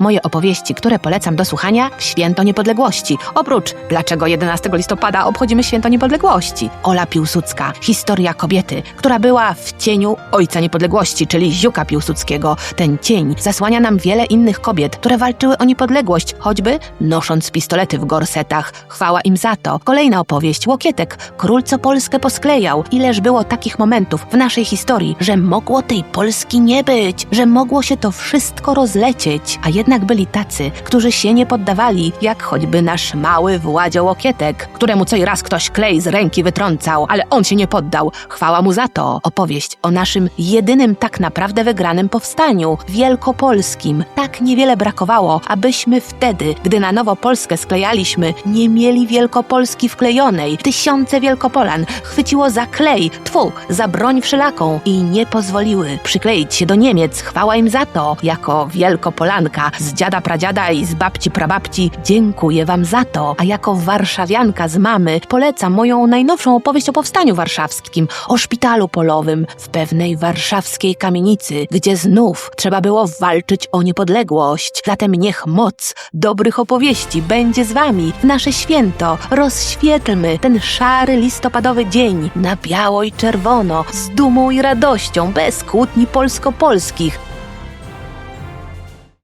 Moje opowieści, które polecam do słuchania w Święto Niepodległości. Oprócz Dlaczego 11 listopada obchodzimy Święto Niepodległości? Ola Piłsudska, historia kobiety, która była w cieniu Ojca Niepodległości, czyli Ziuka Piłsudskiego. Ten cień zasłania nam wiele innych kobiet, które walczyły o niepodległość, choćby nosząc pistolety w gorsetach. Chwała im za to. Kolejna opowieść, Łokietek, król co Polskę posklejał. Ileż było takich momentów w naszej historii, że mogło tej Polski nie być, że mogło się to wszystko rozlecieć, a jednak byli tacy, którzy się nie poddawali, jak choćby nasz mały Władzio Łokietek, któremu co i raz ktoś klej z ręki wytrącał, ale on się nie poddał. Chwała mu za to. Opowieść o naszym jedynym tak naprawdę wygranym powstaniu, wielkopolskim. Tak niewiele brakowało, abyśmy wtedy, gdy na nowo Polskę sklejaliśmy, nie mieli Wielkopolski wklejonej. Tysiące Wielkopolan chwyciło za klej, tfu, za broń wszelaką i nie pozwoliły przykleić się do Niemiec. Chwała im za to. Jako Wielkopolanka z dziada pradziada i z babci prababci dziękuję wam za to. A jako warszawianka z mamy polecam moją najnowszą opowieść o powstaniu warszawskim, o szpitalu polowym w pewnej warszawskiej kamienicy, gdzie znów trzeba było walczyć o niepodległość. Zatem niech moc dobrych opowieści będzie z wami w nasze święto. Rozświetlmy ten szary listopadowy dzień na biało i czerwono, z dumą i radością, bez kłótni polsko-polskich.